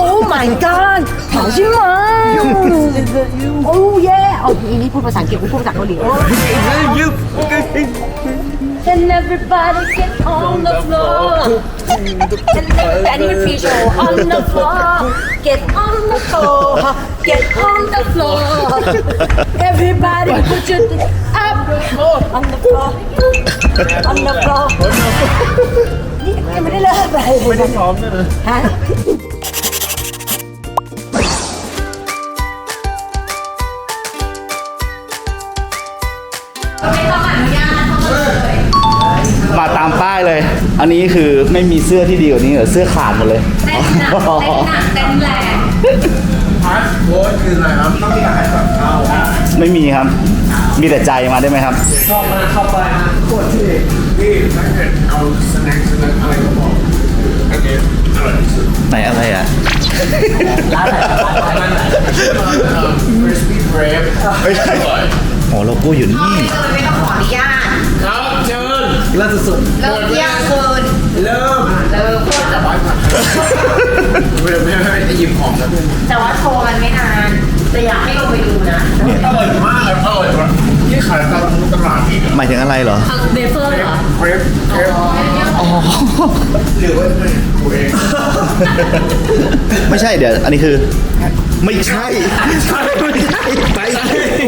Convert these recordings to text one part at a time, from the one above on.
Oh my god 好ชิมา Oh yeah เอาอีนี่พูดภาษาอังกฤษกูพูดภาษาเกาหลี And everybody get on the floor And everybody อันนี้เป็นฟรีโชว์ On the floor Get on the floor Get on the floor Everybody put your up On the floor On the floor นี่ยังไม่ได้เลิกอะไรเลยไม่ได้ซ้อมด้วยนะฮะมาตามป้ายเลย อันนี้คือไม่มีเสื้อที่ดีกว่านี้เหรอเสื้อขาดหมดเลย เต้นหนักเต้นหนักเต้นแรง โค้ชคืออะไรครับต้องมีอาหารก่อนเข้าไม่มีครับ มีแต่ใจมาได้ไหมครับชอบมาเข้าไปกดที่พี่ถ้าเกิดเอาสแน็คสแน็คอะไรก็บอกอันนี้อร่อยที่สุดไหนอะไรอะร้านไหนร้านไหนคริสปี้เบรฟไม่ใช่อ๋อโลโก้อยู่นี่ไม่ต้องขออนุญาตครับเชิญเริ่มสุดเริ่มเที่ยงคืนๆเริ่มเริ่มจะบ้านก่อน ไม่ไม่ไม่จะหยิบของแล้วแต่ว่าโชว์มันไม่นาน แต่อยากให้ลงไปดูนะอร่อยมากอร่อยมากนี่ขายตามตลาดอีกหมายถึงอะไรเหรอทางเบเฟอร์เหรอเบรฟเบรฟอ๋อหรือว่าเป็นกูเองไม่ใช่เดี๋ยว อันนี้คือ ไม่ใช่ไม่ใช่ไม่ใช่ไป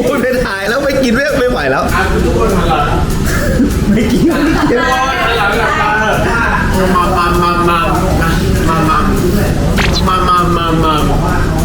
พูดไปถ่ายแล้วไม่กินไม่ไม่ไหวแล้วอะทุกคนมาละไม่กินไม่กิน มามามามามามามามามา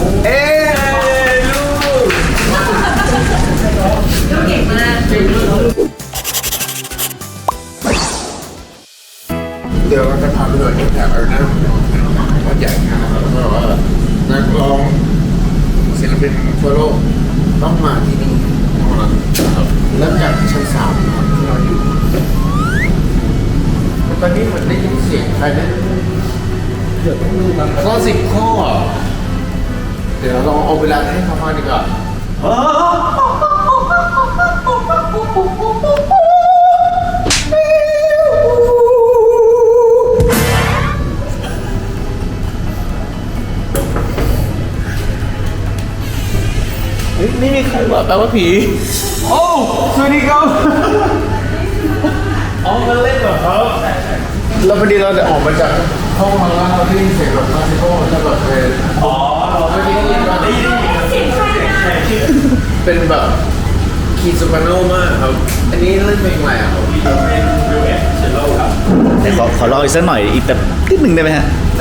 แปลว่าผี โอ้สวัสดีครับอ๋อมันเล่นเหรอครับแล้วพอดีเราจะออกมาจากห้องมาแล้วเราได้ยินเสียงแบบคลาสสิคอลจะแบบเป็นอ๋อเราไม่ได้ยินแบบได้ยินเป็นแบบคีย์โซปราโนมากครับ อันนี้เล่นเพลงอะไรอะครับเป็นดูเอสเชลโลครับแต่ขอขอลองอีกสักหน่อยอีกแบบนิดหนึ่งได้ไหมฮะเ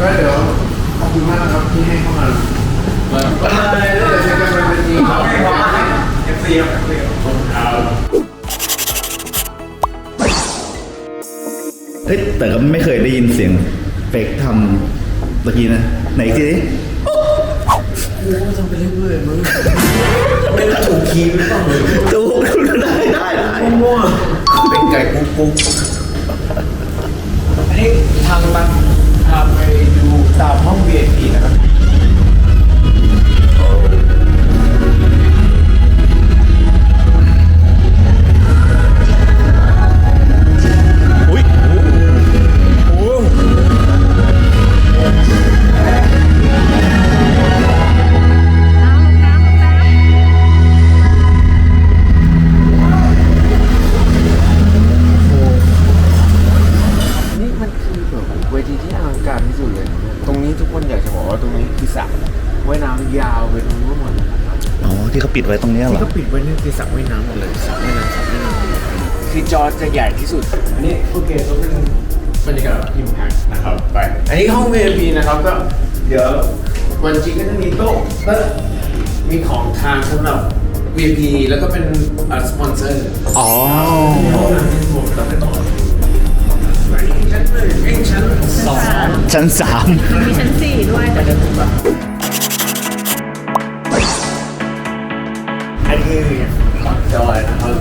ก็เดี๋ยวขอบคุณมากนะครับที่ให้เข้ามามาไปเลยเจอกันบนเวทีครับเฮ้ยแต่ก็ไม่เคยได้ยินเสียงเฟกทำเมื่อกี้นะ ไหนอีกทีดิไม่รู้ถูกคีย์หรือเปล่าถูกได้ได้ได้มั่วเป็นไก่กุ๊กกุ๊กอันนี้ทางมัน พาไปดูตามห้อง VIP นะครับ ก็เดี๋ยววันจริงก็จะมีโต๊ะก็มีของทานสำหรับ VIP แล้วก็เป็นสปอนเซอร์อ๋อชั้นหนึ่งเอ้ยชั้นสองชั้นสามมีชั้นสี่ด้วยแต่อันนี้ดอยนะครับ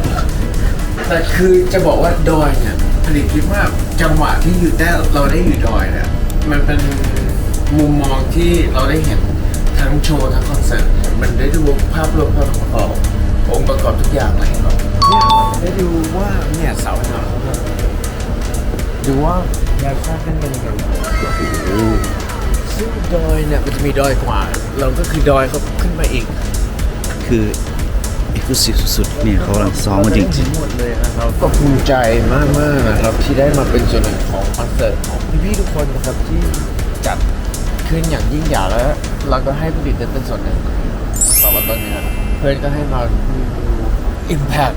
แต่คือจะบอกว่าดอยเนี่ยผลิตคิดว่าจังหวะที่อยู่ได้เราได้อยู่ดอยเนี่ยมันเป็น มุมมองที่เราได้เห็นทั้งโชว์ทั้งคอนเสิร์ตมันได้ดูภาพรวมภาพประกอบองค์ประกอบทุกอย่างเลยครับเนี่ยได้ดูว่าเนี่ยเสาหนาเขาแบบดูว่าแนวคาดเป็นยังไงซึ่งดอยเนี่ยมันจะมีดอยกว่า เราก็คือดอยเขาขึ้นมาอีก คือเอกลุศิสุดๆเนี่ยเขากำลังซ้อมกันจริงหมดเลยนะครับก็ภูมิใจมากมากๆนะครับที่ได้มาเป็นส่วนหนึ่งของคอนเสิร์ตของพี่ๆทุกคนนะครับที่จัด ขึ้นอย่างยิ่งใหญ่แล้วเราก็ให้ผลิตได้เป็นส่วนหนึ่งแต่ว่าตอนเนี้ยเพื่อนก็ให้มาดูอิมแพค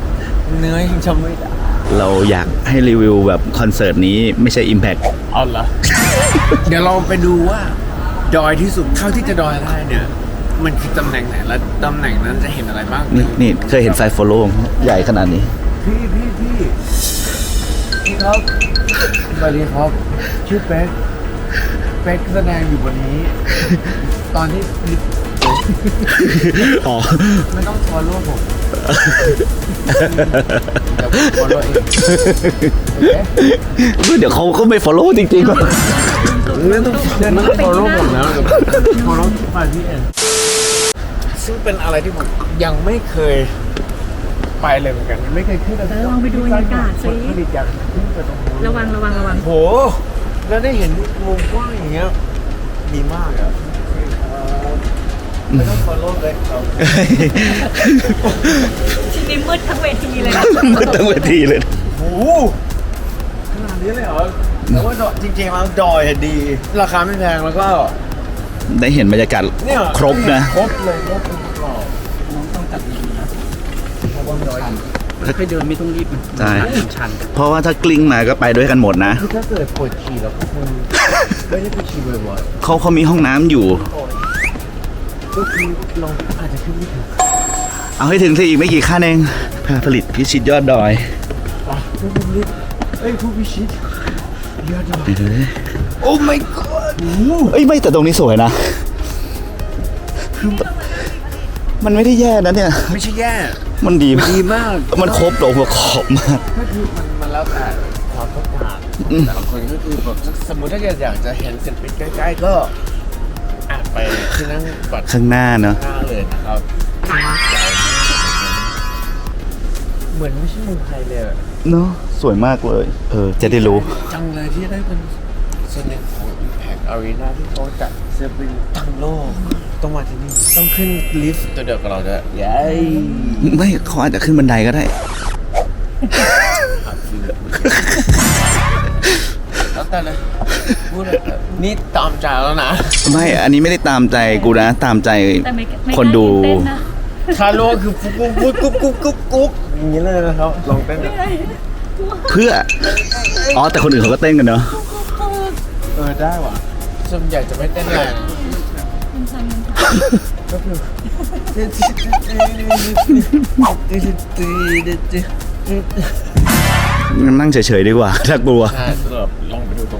เนื้อยังจำไม่ได้ๆเราอยากให้รีวิวแบบคอนเสิร์ตนี้ไม่ใช่ Impact เอาละ เดี๋ยวเราไปดูว่า ดอยที่สุดเท่าที่จะดอยได้เนี่ย มันคือตำแหน่งไหนและตำแหน่งนั้นจะเห็นอะไรบ้างนี่นี่เคยเห็นไฟโฟโล่ใหญ่ขนาดนี้ พี่พี่พี่พี่ครับสวัสดีครับชื่อเป๊ก เป๊กแสดงอยู่บนนี้ ตอนที่พี่อ๋อ ไม่ต้องฟอลโล่ผมเดี๋ยวผมฟอลโล่เองโอเคเดี๋ยวเขาก็ไม่ follow จริงๆว่ะไม่ต้องไม่ต้องฟอลโล่ผมแล้วเดี๋ยวฟอลโล่ไปพี่เองซึ่งเป็นอะไรที่ผมยังไม่เคยไปเลยเหมือนกันยังไม่เคยขึ้นเลยลองไปดูบรรยากาศสิผลิตอยากขึ้นไปตรงนู้นระวังระวังระวัง โห แล้วได้เห็นมุมกว้างอย่างเงี้ยดีมากอะไม่ต้อง follow เลยครับทีนี้มืดทั้งเวทีเลยนะมันตั้งเวทีเลยโอ้โหขนาดนี้เลยเหรอแต่ว่าดอยจริงๆแล้วดอยอะดี ราคาไม่แพงแล้วก็ ได้เห็นบรรยากาศเนี่ยครบนะ ครบเลยครบองค์ประกอ บให้เดินไม่ต้องรีบมันใช่ชันเพราะว่าถ้ากลิ้งมาก็ไปด้วยกันหมดนะ คือถ้าเกิดปวดฉี่แล้วก็คงไม่ได้ไปฉี่บ่อยเขาเขามีห้องน้ำอยู่ ๆก็คือเราอาจจะขึ้นไม่ถึงเอาให้ถึงที่อีกไม่กี่ขั้นเองพาผลิตพิชิตยอดดอยอะผู้พิชิตเอ้ยผู้พิชิตยอดดอยเดี๋ยวดูดิโอ้ my god เอ้ยไม่แต่ตรงนี้สวยนะ มันไม่ได้แย่นะเนี่ย ไม่ใช่แย่ มันดีมาก ดีมาก มันครบองค์ประกอบมาก ก็คือมันมันแล้วแต่ความต้องการแต่ละคนก็คือแบบสมมติถ้าเกิดอยากจะเห็นศิลปินใกล้ๆก็อาจไปที่นั่งบัตรข้างหน้าเนาะหน้าเลยนะครับใหญ่มากเหมือนไม่ใช่เมืองไทยเลยอะเนาะสวยมากเลย เออ จะได้รู้ จังเลยที่ได้เป็น ส่วนหนึ่งของ Impact Arena ที่เขาจัดศิลปินทั้งโลก ต้องมาที่นี่ ต้องขึ้นลิฟต์ตัวเดียวกับเราด้วยเย้ไม่เขาอาจจะขึ้นบันไดก็ได้ แล้วแต่เลยพูดเลยนี่ตามใจแล้วนะ ไม่ อันนี้ไม่ได้ตามใจกูนะ ตามใจแต่ไม่ไม่คนดูเต้นนะคาโลคือกุ๊กกุ๊กกุ๊กกุ๊กกุ๊กกุ๊กอย่างนี้เลยนะครับ ลองเต้นดูเพื่อ อ๋อ แต่คนอื่นเขาก็เต้นกันเนาะเออได้ว่ะส่วนใหญ่จะไม่เต้นแรงก็คือนั่งเฉยๆดีกว่าถ้ากลัว ใช่สำหรับลองไปดูตรง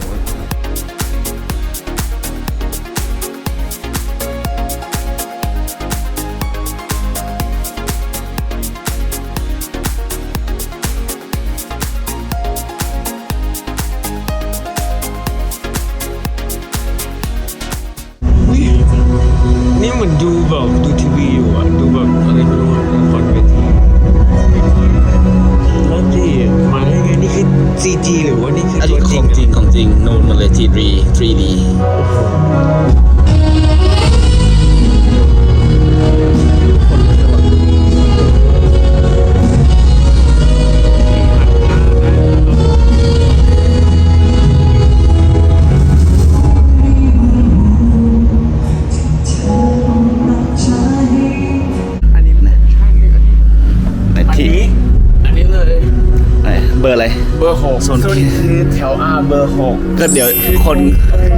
ถว R เบอร์หกก็เดี๋ยวคน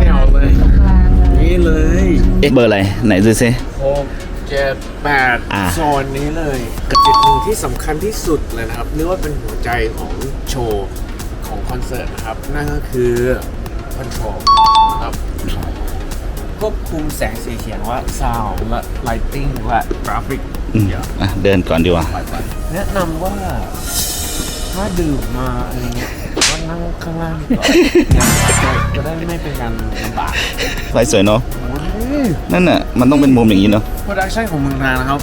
แนวเลย นี่เลยเอ๊ะเบอร์อะไรไหนดูซิหกเจ็ดแปดอ่าโซนนี้เลยจุดหนึ่งที่สำคัญที่สุดเลยนะครับเรียกว่าเป็นหัวใจของโชว์ของคอนเสิร์ตนะครับ นั่นก็คือคอนโทรลนะครับควบคุมแสงสีเสียงว่าซาวและไลติ้งและกราฟิกอืมเยอะอะเดินก่อนดีกว่า แนะนำว่า ถ้าดื่มมาอะไรเงี้ยก็นั่งข้างล่างก่อนนะจะได้ไม่เป็นการลำบากไฟสวยเนาะนั่นน่ะมันต้องเป็นมุมอย่างนี้เนาะโปรดักชันของเมืองไทยนะครับ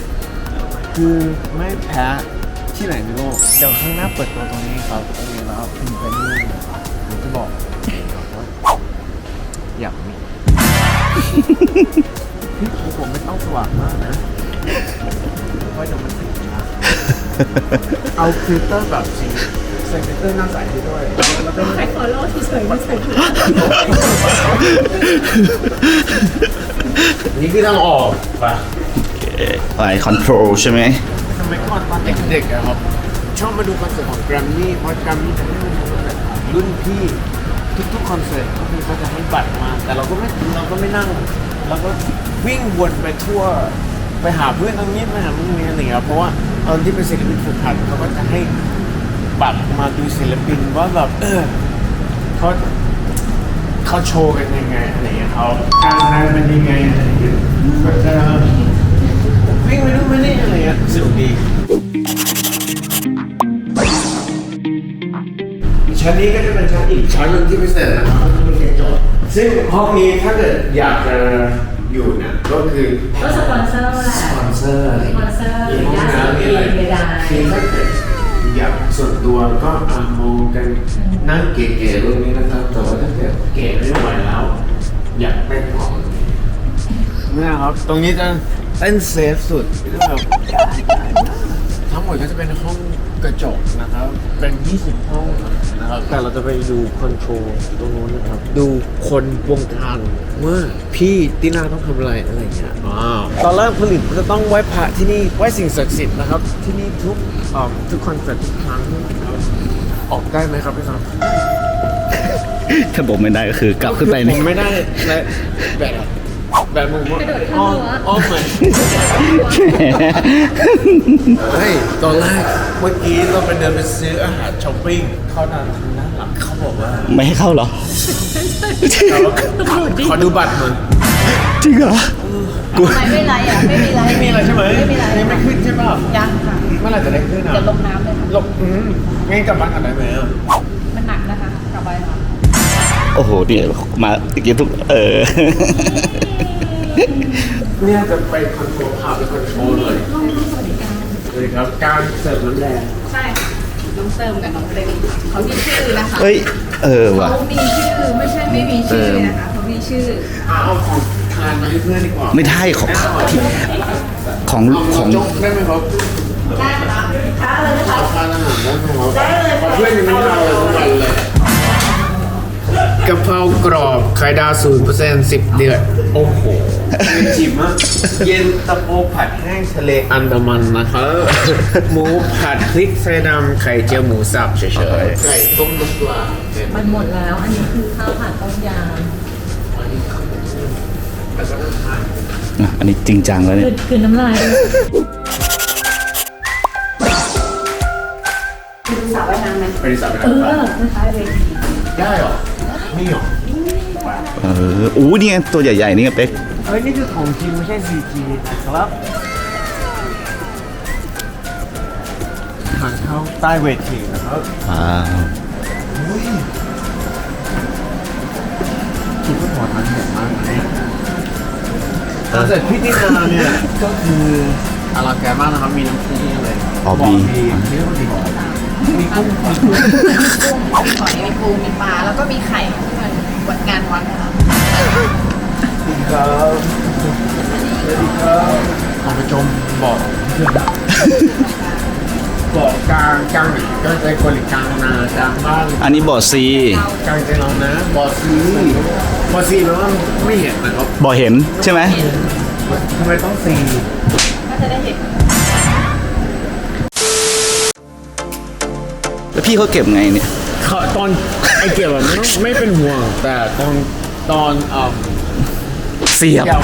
คือไม่แพ้ที่ไหนในโลกเดี๋ยวข้างหน้าเปิดตัวตรงนี้ครับตรงนี้แล้วเป็นเวนิวผมจะบอกว่าอยากมีพี่ผมไม่ต้องสว่างมากนะเพราะเดี๋ยวมันติดนะ เอาฟิลเตอร์แบบสีใส่ฟิลเตอร์หน้าใสให้ด้วยแล้วก็ใส่ฟอลโล่เฉยๆไม่ใส่นี่คือทางออกป่ะไฟคอนโทรลใช่ไหมสมัยก่อนตอนเด็กๆอะครับ ชอบมาดูคอนเสิร์ตของแกรมมี่เพราะแกรมมี่จะให้คอนเสิร์ตของรุ่นพี่ทุกๆคอนเสิร์ตก็คือเขาจะให้บัตรมา แต่เราก็ไม่เราก็ไม่นั่ง เราก็วิ่งวนไปทั่ว ไปหาเพื่อนตรงนี้ไปหาเพื่อนตรงนี้อะไรอย่างเงี้ยเพราะว่า ตอนที่เป็นศิลปินฝึกหัดเขาก็จะให้บัตรมาดูศิลปินว่าแบบเออเขาเขาโชว์กันยังไงอะไรอย่างเงี้ยเขาการแสดงเป็นยังไงอะไรอย่างเงี้ยก็จะวิ่งไปนู่นไปนี่อะไรเงี้ยสนุกดีชั้นนี้ก็จะเป็นชั้นอีกชั้นหนึ่งที่พิเศษนะครับก็จะมีกระจกซึ่งห้องนี้ถ้าเกิดอยากจะอยู่เนี่ยก็คือก็สปอนเซอร์แหละสปอน เซอร์อะไรสปอนเซอร์มีห้องน้ำมีอะไรมีเพดาคือถ้าเกิดอยากส่วนตัวก็อะมองกันนั่งเก๋ๆตรงนี้นะครับแต่ว่าถ้าเกิดเก๋ไม่ไหวแล้ว อยากเต้นของเนี่ยครับ ตรงนี้จะเป็นเซฟสุดแบบทั้งหมดก็จะเป็นห้อง กระจกนะครับ เป็น 20 ห้องนะครับ แต่เราจะไปดูคอนโทรลตรงนู้นนะครับ ดูคนวงการว่าพี่ตินาต้องทำอะไรอะไรอย่างเงี้ยอ่าตอนแรกผลิตจะต้องไหว้พระที่นี่ไหว้สิ่งศักดิ์สิทธิ์นะครับ ที่นี่ทุกเอ่อทุกคอนเสิร์ตทุกครั้งนะครับออกได้ไหมครับพี่ครับถ้าบอกไม่ได้ก็คือกลับขึ้นไปผนี่มไม่ได้และแบบ แบบผมว่าอ้อมอ้อมเหมือนเฮ้ยตอนแรกเมื่อกี้เราไปเดินไปซื้ออาหารช้อปปิ้งเขาดันทางด้านหลังเขาบอกว่าไม่ให้เข้าเหรอ ขอดูบัตรหน่อยจริงเหรอ ไม่ไม่ไรอะไม่มีไรไม่มีอะไรใช่ไหมไม่มีไรยังไม่ขึ้นใช่เปล่ายังค่ะเมื่อไหร่จะได้ขึ้นอะอย่าลงน้ำเลยค่ะลงอืมงั้นกลับบ้านกันได้ไหมอะมันหนักนะคะกลับไปค่ะโอ้โหเดี๋ยวมากินทุกเออเนี่ยจะไปคอนโทรลพาไปคอนโทรลเลยเลยครับการเสิร์ฟน้ำแดงใช่น้องเติมกับน้องเต็มเขามีชื่อนะคะเฮ้ยเออว่ะเขามีชื่อไม่ใช่ไม่มีชื่อนะคะเขามีชื่อเอาของทานมาให้เพื่อนดีกว่าไม่ได้ของของเอาของจกได้ไหมครับได้ครับเอาทานอาหารได้ไหมครับได้เลยเพื่อนยังไม่ได้เอาเลยทุกวันเลย กะเพรากรอบไข่ดาวศูนย์เปอร์เซ็นต์สิบเดือน โอ้โห เย็นจิ๋มอะเย็นตะโฟผัดแห้งทะเลอันดามันนะครับ หมูผัดพริกไทยดำไข่เจียวหมูสับเฉยๆ ไก่ต้มน้ำปลามันหมดแล้ว อันนี้คือข้าวผัดต้มยอะอันนี้จริงจังแล้วำเนี่ย คือคือน้ำลายดูสาวว่ายน้ำไหมไปดิสาไปเออคล้ายๆเวทีได้เหรอ นี่เหรอเอออู้นี่ไงตัวใหญ่ๆนี่ไงเป๊กเฮ้ยนี่คือของจริงไม่ใช่ CG นะครับทางเข้าใต้เวทีนะครับว้าวคิดว่าพอทันเห็นมากนะคอนเสิร์ตพี่ตินาเนี่ยก็คืออลังการมากนะครับมีน้ำพุเลยอ๋อมีมีมีมีมีกุ้ง มีกุ้งมีหอยมีปูมีปลาแล้วก็มีไข่ที่มันวัดงานวัดนะคะครับสวัสดีครับขอไปชมบอกบอกกลางกลางก็ใจคนหรือกลางนากลางบ้านอันนี้บ่อซีกลางใจเรานะบอซีบอซีแปลว่าไม่เห็นนะครับบ่อเห็นใช่ไหมทำไมต้องซี แล้วพี่เขาเก็บไงเนี่ย เขาตอนไอเกียวแบบไม่ต้องไม่เป็นห่วง แต่ตอนตอนเอ่อเสียบ เดี๋ยว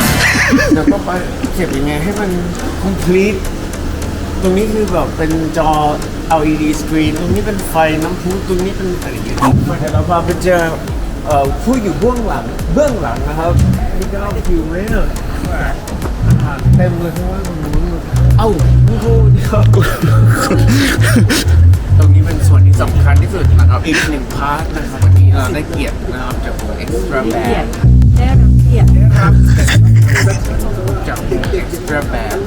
เดี๋ยวต้องไปเก็บยังไงให้มัน complete ตรงนี้คือแบบเป็นจอ LED screen ตรงนี้เป็นไฟน้ำพุตรงนี้เป็นอะไรอย่างเงี้ยเดี๋ยวเราพาไปเจอเอ่อผู้อยู่เบื้องหลังเบื้องหลังนะครับนี่ก็เอาคิวไหมเนอะอาหารเต็มเลยเพราะว่าตรงนู้นเอ้าคุณครูเดี๋ยวตรงนี้เป็น ส่วนที่สำคัญที่สุดนะครับอีกหนึ่งพาร์ทนะครับวันนี้เราได้เกียรตินะครับจากวง Extra Band ได้รับเกียรติครับจากเด็กแรปแบบ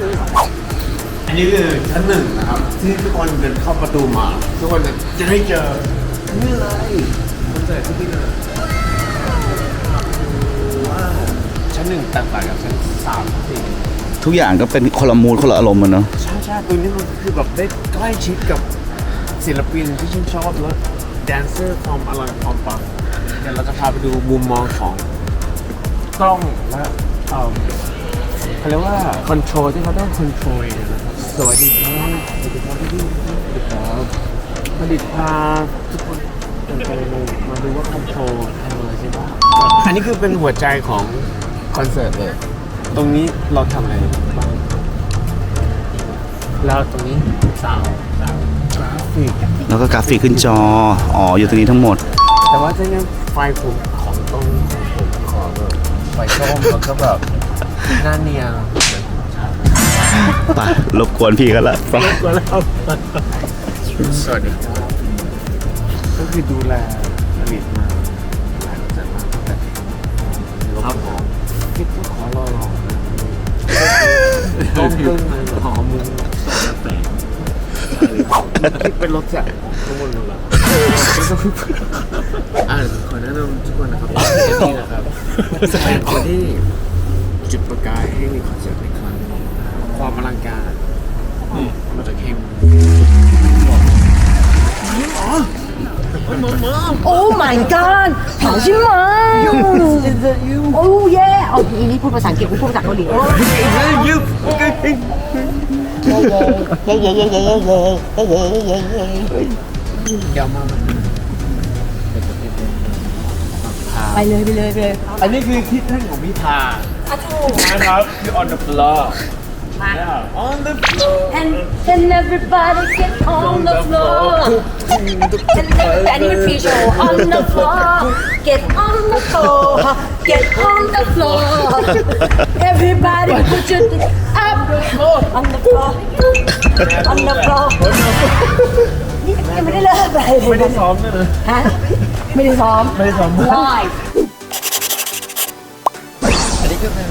อันนี้คือชั้นหนึ่งนะครับ ที่ทุกคนเดินเข้าประตูมา ทุกคนจะจะได้เจอนี่เลยคอนเสิร์ตที่นี่เลยว้าวชั้นหนึ่งแตกต่างกับชั้นสามสี่ทุกอย่างก็เป็นคนละมูดคนละอารมณ์มันเนาะใช่ใช่ตัวนี้มันคือแบบได้ใกล้ชิดกับ ศิลปินที่ชื่นชอบแล้วแดนเซอร์ความอร่อยความปังเดี๋ยวเราจะพาไปดูมุมมองของกล้องและเอิ่มเขาเรียกว่าคอนโทรลที่เขาต้องคอนโทรลนะครับสวัสดีครับสวัสดีครับพี่สวัสดีครับผลิตพาทุกคนเดินไปมามาดูว่าคอนโทรลทำอะไรใช่ไหมอันนี้คือเป็นหัวใจของคอนเสิร์ตเลย ตรงนี้เราทำอะไรบ้างแล้วตรงนี้สาวสาว กราฟิกแล้วก็กราฟิกขึ้นจอ อ๋อ อยู่ตรงนี้ทั้งหมด แต่ว่าจะยังไฟผมของตรงของผมขอแบบไฟส้มแล้วก็แบบหน้าเนียนเหมือนผมชอบไปรบกวนพี่กันละไปก็แล้วสวัสดีครับก็คือดูแลผลิตมาหลายคนมากแต่ครับผมคิดว่าขอรอรอต้มตึ้งเลยหอมมุ้งแปลก คิดเป็นรถจัดทุกคนรู้แล้วอ่าขอแนะนำทุกคนนะครับนี่นะครับเป็นคนที่จุดประกายให้มีคอนเสิร์ตในครั้งนี้ความอลังการมาจากเฮม โอ้ my god เผาใช่ไหมโอ้เย่เอาอีนี่พูดภาษาอังกฤษกูพูดภาษาเกาหลีโอ้เย่เย่เย่เย่เย่เย่เย่เย้เย่เย่ไปเลยไปเลยไปเลยอันนี้คือที่นั่งของพิธานะครับคือ on the floor มา yeah on the floor and and everybody get on the floor and everybody อันนี้เป็น pre show on the floor get on the floor get on the floor everybody put your up on the floor on the floor นี่ยังไม่ได้เลิกอะไรเลย ไม่ได้ซ้อมด้วยนะ ฮะไม่ได้ซ้อม ไม่ได้ซ้อม live อันนี้ก็เป็น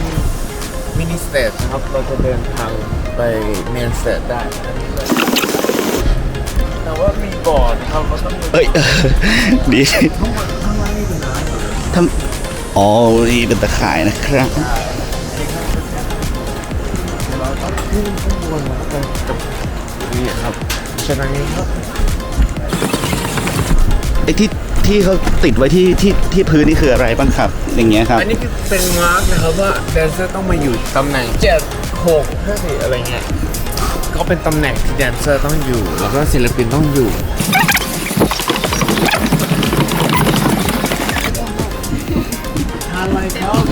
มินิสเตจนะครับ เราจะเดินทางไปเมนสเตจได้แต่ว่ามีบอร์ดนะครับเราต้องเอ้ย ดีทำอ๋อนี่เป็นตะข่ายนะครับเราต้องขึ้นข้างบนนะกับนี่ครับฉะนั้นก็ไอ้ที่ ที่เขาติดไว้ที่ที่ที่พื้นนี่คืออะไรบ้างครับ อย่างเงี้ยครับอันนี้คือเป็นมาร์กนะครับว่าแดนเซอร์ต้องมาอยู่ตำแหน่งเจ็ดหกห้าสี่อะไรเงี้ยก็เป็นตำแหน่งที่แดนเซอร์ต้องอยู่ แล้วก็ศิลปินต้องอยู่ อะไรครับ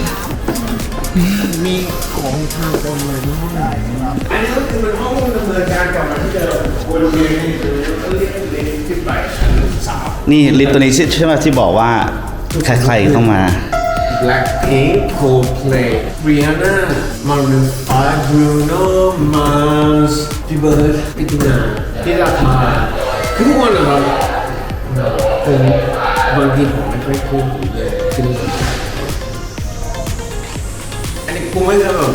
มีของทางเต็มเลยที่ห้องไหนครับอันนี้ก็คือเป็นห้องดำเนินการกลับมาที่เดิมบริเวณนี้คือเรียกลิฟต์ขึ้นไปชั้นสาม นี่ลิฟต์ตัวนี้ใช่ไหมที่บอกว่าใครๆต้องมา Blackpink, Coldplay, Rihanna, Maroon 5, Bruno Mars, พี่เบิร์ดพี่ตูนาพี่ราคาคือทุกคนนะครับผมบางทีผมไม่ค่อยขึ้นเลยขึ้นอันนี้กูไม่เคยแบบ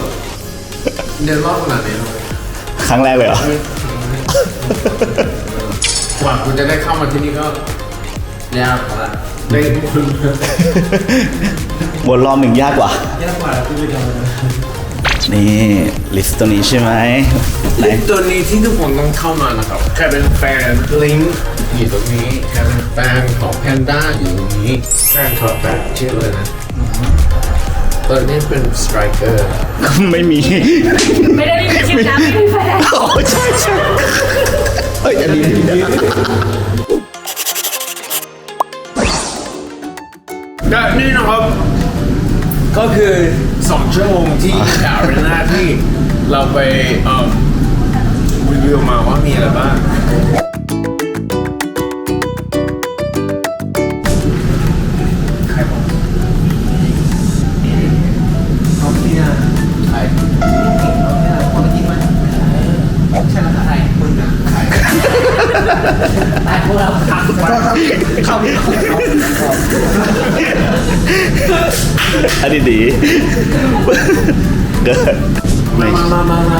เดินรอบขนาดนี้หรอกครั้งแรกเลยเหรอกว่าคุณจะได้เข้ามาที่นี่ก็ ยากกว่าได้ทุกคนวนรอบหนึ่งยากกว่า ยากกว่าที่จะทำนะนี่ลิฟต์ตัวนี้ใช่ไหมไหนตัวนี้ที่ทุกคนต้องเข้ามานะครับใครเป็นแฟนลิงอยู่ตรงนี้ใครเป็นแฟนของแพนด้าอยู่ตรงนี้แฟนคลับแบบชื่อเลยนะตัวนี้เป็นสไตรเกอร์ไม่มี ไม่ได้มีชื่อนะไม่มีแฟนโอ้ใช่ใช่เฮ้ยอันนี้ ก็นี่นะครับก็คือ2ชั่วโมงที่ดารินาที่เราไปเอ่อรีวิวมาว่ามีอะไรบ้าง เกิดไม่มามามามา